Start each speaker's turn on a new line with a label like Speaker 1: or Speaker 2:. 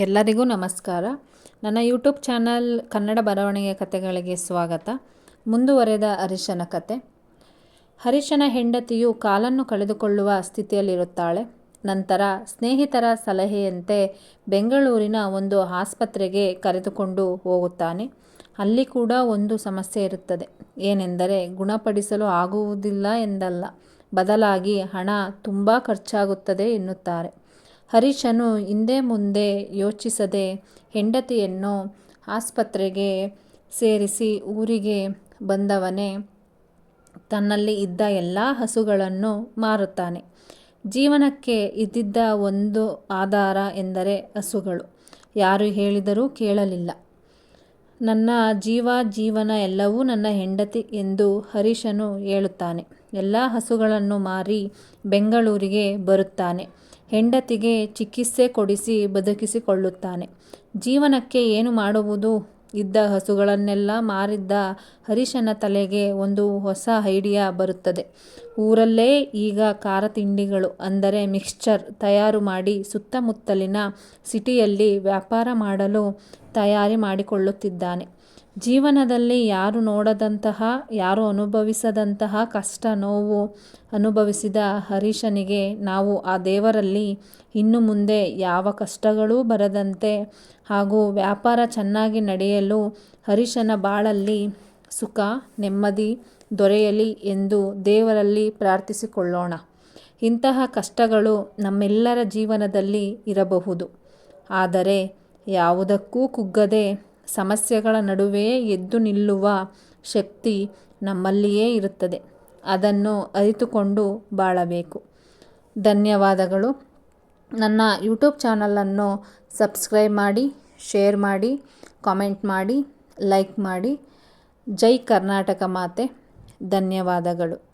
Speaker 1: ಎಲ್ಲರಿಗೂ ನಮಸ್ಕಾರ. ನನ್ನ ಯೂಟ್ಯೂಬ್ ಚಾನಲ್ ಕನ್ನಡ ಬರವಣಿಗೆ ಕಥೆಗಳಿಗೆ ಸ್ವಾಗತ. ಮುಂದುವರೆದ ಹರೀಶನ ಕತೆ. ಹರಿಶನ ಹೆಂಡತಿಯು ಕಾಲನ್ನು ಕಳೆದುಕೊಳ್ಳುವ ಸ್ಥಿತಿಯಲ್ಲಿರುತ್ತಾಳೆ. ನಂತರ ಸ್ನೇಹಿತರ ಸಲಹೆಯಂತೆ ಬೆಂಗಳೂರಿನ ಒಂದು ಆಸ್ಪತ್ರೆಗೆ ಕರೆದುಕೊಂಡು ಹೋಗುತ್ತಾನೆ. ಅಲ್ಲಿ ಕೂಡ ಒಂದು ಸಮಸ್ಯೆ ಇರುತ್ತದೆ. ಏನೆಂದರೆ ಗುಣಪಡಿಸಲು ಆಗುವುದಿಲ್ಲ ಎಂದಲ್ಲ. ಬದಲಾಗಿ ಹಣ ತುಂಬ ಖರ್ಚಾಗುತ್ತದೆ ಎನ್ನುತ್ತಾರೆ. ಹರೀಶನು ಹಿಂದೆ ಮುಂದೆ ಯೋಚಿಸದೆ ಹೆಂಡತಿಯನ್ನು ಆಸ್ಪತ್ರೆಗೆ ಸೇರಿಸಿ ಊರಿಗೆ ಬಂದವನೇ ತನ್ನಲ್ಲಿ ಇದ್ದ ಎಲ್ಲ ಹಸುಗಳನ್ನು ಮಾರುತ್ತಾನೆ. ಜೀವನಕ್ಕೆ ಇದ್ದಿದ್ದ ಒಂದು ಆಧಾರ ಎಂದರೆ ಹಸುಗಳು. ಯಾರು ಹೇಳಿದರೂ ಕೇಳಲಿಲ್ಲ. ನನ್ನ ಜೀವ, ಜೀವನ ಎಲ್ಲವೂ ನನ್ನ ಹೆಂಡತಿ ಎಂದು ಹರೀಶನು ಹೇಳುತ್ತಾನೆ. ಎಲ್ಲ ಹಸುಗಳನ್ನು ಮಾರಿ ಬೆಂಗಳೂರಿಗೆ ಬರುತ್ತಾನೆ. ಹೆಂಡತಿಗೆ ಚಿಕಿತ್ಸೆ ಕೊಡಿಸಿ ಬದುಕಿಸಿಕೊಳ್ಳುತ್ತಾನೆ. ಜೀವನಕ್ಕೆ ಏನು ಮಾಡುವುದು? ಇದ್ದ ಹಸುಗಳನ್ನೆಲ್ಲ ಮಾರಿದ್ದ ಹರೀಶನ ತಲೆಗೆ ಒಂದು ಹೊಸ ಐಡಿಯಾ ಬರುತ್ತದೆ. ಊರಲ್ಲೇ ಈಗ ಖಾರ ತಿಂಡಿಗಳು ಅಂದರೆ ಮಿಕ್ಸ್ಚರ್ ತಯಾರು ಮಾಡಿ ಸುತ್ತಮುತ್ತಲಿನ ಸಿಟಿಯಲ್ಲಿ ವ್ಯಾಪಾರ ಮಾಡಲು ತಯಾರಿ ಮಾಡಿಕೊಳ್ಳುತ್ತಿದ್ದಾನೆ. ಜೀವನದಲ್ಲಿ ಯಾರು ನೋಡದಂತಹ, ಯಾರು ಅನುಭವಿಸದಂತಹ ಕಷ್ಟ, ನೋವು ಅನುಭವಿಸಿದ ಹರೀಶನಿಗೆ ನಾವು ಆ ದೇವರಲ್ಲಿ ಇನ್ನು ಮುಂದೆ ಯಾವ ಕಷ್ಟಗಳೂ ಬರದಂತೆ ಹಾಗೂ ವ್ಯಾಪಾರ ಚೆನ್ನಾಗಿ ನಡೆಯಲು ಹರೀಶನ ಬಾಳಲ್ಲಿ ಸುಖ, ನೆಮ್ಮದಿ ದೊರೆಯಲಿ ಎಂದು ದೇವರಲ್ಲಿ ಪ್ರಾರ್ಥಿಸಿಕೊಳ್ಳೋಣ. ಇಂತಹ ಕಷ್ಟಗಳು ನಮ್ಮೆಲ್ಲರ ಜೀವನದಲ್ಲಿ ಇರಬಹುದು. ಆದರೆ ಯಾವುದಕ್ಕೂ ಕುಗ್ಗದೆ ಸಮಸ್ಯೆಗಳ ನಡುವೆ ಎದ್ದು ನಿಲ್ಲುವ ಶಕ್ತಿ ನಮ್ಮಲ್ಲಿಯೇ ಇರುತ್ತದೆ. ಅದನ್ನು ಅರಿತುಕೊಂಡು ಬಾಳಬೇಕು. ಧನ್ಯವಾದಗಳು. ನನ್ನ ಯೂಟ್ಯೂಬ್ ಚಾನಲನ್ನು ಸಬ್ಸ್ಕ್ರೈಬ್ ಮಾಡಿ, ಶೇರ್ ಮಾಡಿ, ಕಾಮೆಂಟ್ ಮಾಡಿ, ಲೈಕ್ ಮಾಡಿ. ಜೈ ಕರ್ನಾಟಕ ಮಾತೆ. ಧನ್ಯವಾದಗಳು.